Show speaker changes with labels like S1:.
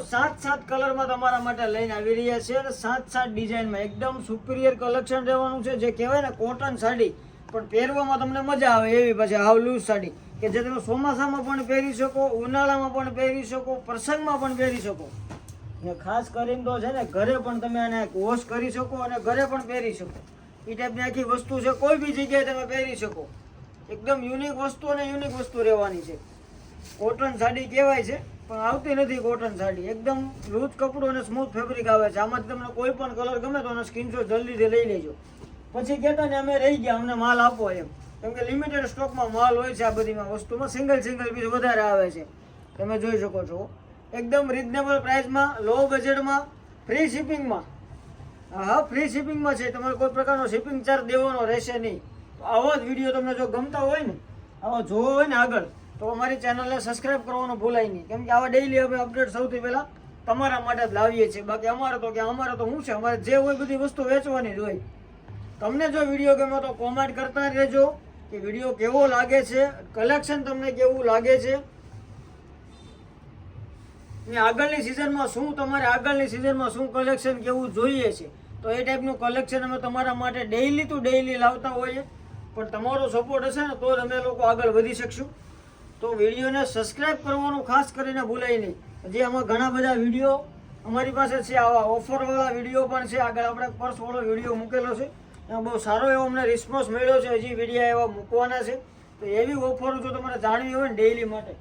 S1: સાત સાત કલરમાં તમારા માટે લઈને આવી રહ્યા છે અને સાત સાત ડિઝાઇનમાં એકદમ સુપિરિયર કલેક્શન રહેવાનું છે. જે કહેવાય ને કોટન સાડી, પણ પહેરવામાં તમને મજા આવે એવી પછી હાવ લૂઝ સાડી. કે જે તમે ચોમાસામાં પણ પહેરી શકો, ઉનાળામાં પણ પહેરી શકો, પ્રસંગમાં પણ પહેરી શકો. ને ખાસ કરીને તો છે ને ઘરે પણ તમે આને વોશ કરી શકો અને ઘરે પણ પહેરી શકો. એ ટાઈપની આખી વસ્તુ છે, કોઈ બી જગ્યાએ તમે પહેરી શકો. એકદમ યુનિક વસ્તુ અને યુનિક વસ્તુ રહેવાની છે. કોટન સાડી કહેવાય છે. પણ આવતી નથી કોટન સાડી. એકદમ લૂઝ કપડું અને સ્મૂથ ફેબ્રિક આવે છે. આમાં તમને કોઈ પણ કલર ગમે તો એનો સ્ક્રીનશોટ જલ્દીથી લઈ લેજો. પછી કહેતા ને અમે રહી ગયા, અમને માલ આપો એમ. કેમ કે લિમિટેડ સ્ટોકમાં માલ હોય છે આ બધીમાં વસ્તુમાં. સિંગલ સિંગલ પીસ વધારે આવે છે. તમે જોઈ શકો છો. એકદમ રિઝનેબલ પ્રાઇસમાં લો બજેટમાં ફ્રી શિપિંગમાં હા ફ્રી શિપિંગમાં છે. તમારે કોઈ પ્રકારનો શિપિંગ ચાર્જ દેવાનો રહેશે નહીં. આવો જ વીડિયો તમને જો ગમતા હોય ને, આવો જોવો હોય ને આગળ. તો અમારી ચેનલને સબસ્ક્રાઇબ કરવાનું ભૂલાય નહીં. કેમ કે આવા ડેઈલી અમે અપડેટ સૌથી પહેલાં તમારા માટે જ લાવીએ છીએ. બાકી અમારે તો કે અમારે તો શું છે? અમારે જે હોય બધી વસ્તુ વેચવાની જ હોય. તમને જો વીડિયો ગમ્યો તો કોમેન્ટ કરતા રહેજો કે વીડિયો કેવો લાગે છે? કલેક્શન તમને કેવું લાગે છે? ને આગળની સિઝનમાં શું તમારે આગળની સિઝનમાં શું કલેક્શન કેવું જોઈએ છે? તો એ ટાઈપનું કલેક્શન અમે તમારા માટે ડેઈલી ટુ ડેઈલી લાવતા હોઈએ. પણ તમારો સપોર્ટ હશે ને, તો જ અમે લોકો આગળ વધી શકશું. તો વિડીયોને સબસ્ક્રાઇબ કરવાનું ખાસ કરીને ભૂલાય નહીં. હજી આમાં ઘણા બધા વીડિયો અમારી પાસે છે, આવા ઓફરવાળા વીડિયો પણ છે. આગળ આપણે પર્સવાળો વીડિયો મૂકેલો છે. એમાં બહુ સારો એવો અમને રિસ્પોન્સ મળ્યો છે. હજી વિડીયા એવા મૂકવાના છે. તો એવી ઓફરો જો તમારે જાણવી હોય ને ડેઈલી માટે